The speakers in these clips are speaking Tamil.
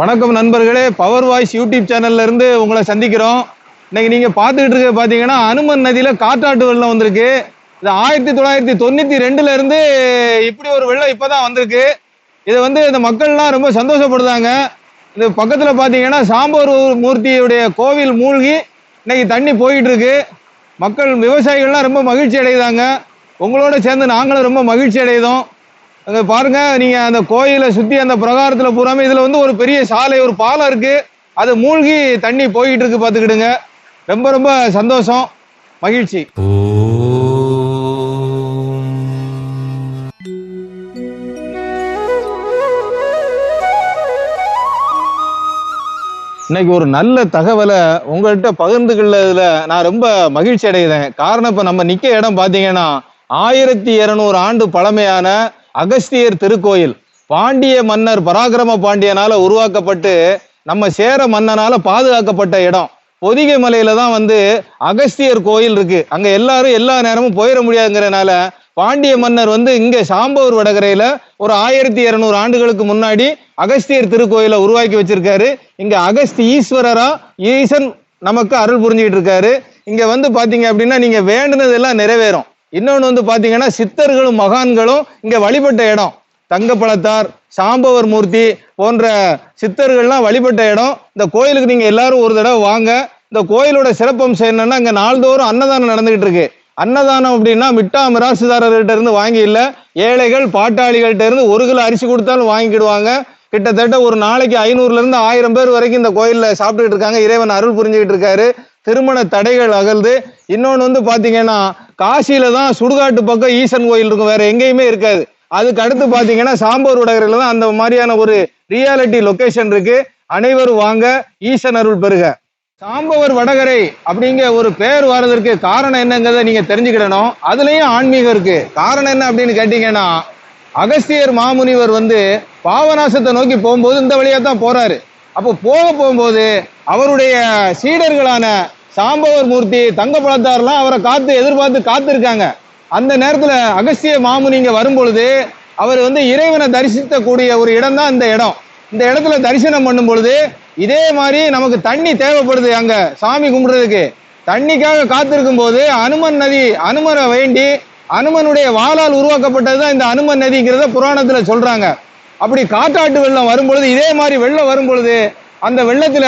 வணக்கம் நண்பர்களே பவர் வாய்ஸ் யூடியூப் சேனல்ல இருந்து உங்களை சந்திக்கிறோம். இன்னைக்கு நீங்க பார்த்துக்கிட்டு இருக்க பாத்தீங்கன்னா அனுமன் நதியில காற்றாட்டு வெள்ளம் வந்திருக்கு. இது ஆயிரத்தி தொள்ளாயிரத்தி தொண்ணூத்தி ரெண்டுல இருந்து இப்படி ஒரு வெள்ளம் இப்பதான் வந்திருக்கு. இது வந்து இந்த மக்கள்லாம் ரொம்ப சந்தோஷப்படுதாங்க இது பக்கத்துல பாத்தீங்கன்னா சாம்பார் மூர்த்தியுடைய கோவில் மூழ்கி இன்னைக்கு தண்ணி போயிட்டு இருக்கு மக்கள் விவசாயிகள்லாம் ரொம்ப மகிழ்ச்சி அடையுதாங்க உங்களோட சேர்ந்து நாங்களும் ரொம்ப மகிழ்ச்சி அடையுதோம் அங்கே பாருங்க நீங்கள் அந்த கோயிலை சுற்றி அந்த பிரகாரத்தில் பூராமே இதில் வந்து ஒரு பெரிய சாலை ஒரு பாலம் இருக்குது அது மூழ்கி தண்ணி போய்கிட்டு இருக்கு பார்த்துக்கிடுங்க. ரொம்ப ரொம்ப சந்தோஷம். மகிழ்ச்சி. இன்னைக்கு ஒரு நல்ல தகவலை உங்கள்கிட்ட பகிர்ந்துக்கிறதுல நான் ரொம்ப மகிழ்ச்சி அடைகிறேன். காரணம் இப்போ நம்ம நிற்க இடம் பார்த்தீங்கன்னா ஆயிரத்தி இரநூறு ஆண்டு பழமையான அகஸ்தியர் திருக்கோயில். பாண்டிய மன்னர் பராக்கிரம பாண்டியனால உருவாக்கப்பட்டு நம்ம சேர மன்னனால பாதுகாக்கப்பட்ட இடம். பொதிகை மலையில தான் வந்து அகஸ்தியர் கோயில் இருக்கு. அங்க எல்லாரும் எல்லா நேரமும் போயிட முடியாதுங்கிறனால பாண்டிய மன்னர் வந்து இங்க சாம்பவர் வடகரையில ஒரு ஆயிரத்தி இருநூறு ஆண்டுகளுக்கு முன்னாடி அகஸ்தியர் திருக்கோயிலை உருவாக்கி வச்சிருக்காரு. இங்க அகஸ்தி ஈஸ்வரரா ஈசன் நமக்கு அருள் புரிஞ்சுக்கிட்டு இருக்காரு. இங்க வந்து பாத்தீங்க அப்படின்னா நீங்க வேண்டுனது எல்லாம் நிறைவேறும். இன்னொன்று வந்து பார்த்தீங்கன்னா சித்தர்களும் மகான்களும் இங்கே வழிபட்ட இடம். தங்கப்பழத்தார் சாம்பவர் மூர்த்தி போன்ற சித்தர்கள்லாம் வழிபட்ட இடம். இந்த கோயிலுக்கு நீங்கள் எல்லாரும் ஒரு தடவை வாங்க. இந்த கோயிலோட சிறப்பம்சம் என்னன்னா இங்கே நாள்தோறும் அன்னதானம் நடந்துகிட்டு இருக்கு. அன்னதானம் அப்படின்னா மிட்டா மிராசுதாரர்கிட்ட இருந்து வாங்கி இல்லை ஏழைகள் பாட்டாளிகள்கிட்ட இருந்து ஒரு கிலோ அரிசி கொடுத்தாலும் வாங்கிக்கிடுவாங்க. கிட்டத்தட்ட ஒரு நாளைக்கு ஐநூறுல இருந்து ஆயிரம் பேர் வரைக்கும் இந்த கோயிலில் சாப்பிட்டுட்டு இருக்காங்க. இறைவன் அருள் புரிஞ்சுக்கிட்டு இருக்காரு. திருமண தடைகள் அகல்து. இன்னொன்று வந்து பார்த்தீங்கன்னா காசியில தான் சுடுகாட்டு பக்கம் ஈசன் கோயில் இருக்கும். வேற எங்கேயுமே இருக்காது. அதுக்கு அடுத்து பார்த்தீங்கன்னா சாம்பூர் உடகரில் தான் அந்த மாதிரியான ஒரு ரியாலிட்டி லொக்கேஷன் இருக்கு. அனைவரும் வாங்க ஈசன் அருள் பெறுக. சாம்பவர் வடகரை அப்படிங்கிற ஒரு பேர் வர்றதற்கு காரணம் என்னங்கிறத நீங்க தெரிஞ்சுக்கிடணும். அதுலயும் ஆன்மீகம் இருக்கு. காரணம் என்ன அப்படின்னு கேட்டீங்கன்னா அகஸ்தியர் மாமுனிவர் வந்து பாவநாசத்தை நோக்கி போகும்போது இந்த வழியா தான் போறாரு. அப்போ போக போகும்போது அவருடைய சீடர்களான சாம்பவர் மூர்த்தி தங்க பழத்தாரெல்லாம் அவரை காத்து எதிர்பார்த்து காத்திருக்காங்க. அந்த நேரத்துல அகஸ்திய மாமுனி இங்க வரும்பொழுது அவர் வந்து இறைவனை தரிசித்தக்கூடிய ஒரு இடம் தான் இந்த இடம். இந்த இடத்துல தரிசனம் பண்ணும் பொழுது இதே மாதிரி நமக்கு தண்ணி தேவைப்படுது அங்க சாமி கும்பிடுறதுக்கு. தண்ணிக்காக காத்திருக்கும் போது அனுமன் நதி அனுமரை வேண்டி அனுமனுடைய வாளால் உருவாக்கப்பட்டது தான் இந்த அனுமன் நதிங்கிறத புராணத்துல சொல்றாங்க. அப்படி காட்டாட்டு வெள்ளம் வரும்பொழுது இதே மாதிரி வெள்ளம் வரும்பொழுது அந்த வெள்ளத்துல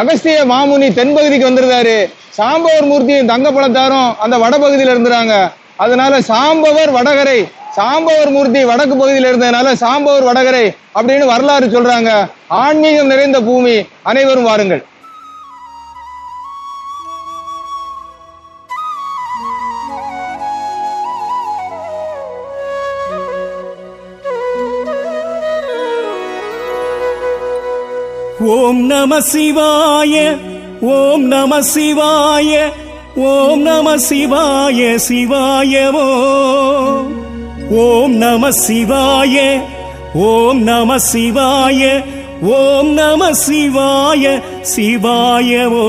அகஸ்திய மாமுனி தென்பகுதிக்கு வந்திருந்தாரு. சாம்பவர் மூர்த்தியும் தங்க பழத்தாரும் அந்த வடபகுதியில இருந்துறாங்க. அதனால சாம்பவர் வடகரை சாம்பவர் மூர்த்தி வடக்கு பகுதியில் இருந்ததுனால சாம்பவர் வடகரை அப்படின்னு வரலாறு சொல்றாங்க. ஆன்மீகம் நிறைந்த பூமி அனைவரும் வாருங்கள். ஓம் நம சிவாய ஓம் நம சிவாய ஓம் நம சிவாய சிவாயவோ. ஓம் நம சிவாய ஓம் நம சிவாய ஓம் நம சிவாய சிவாயவோ.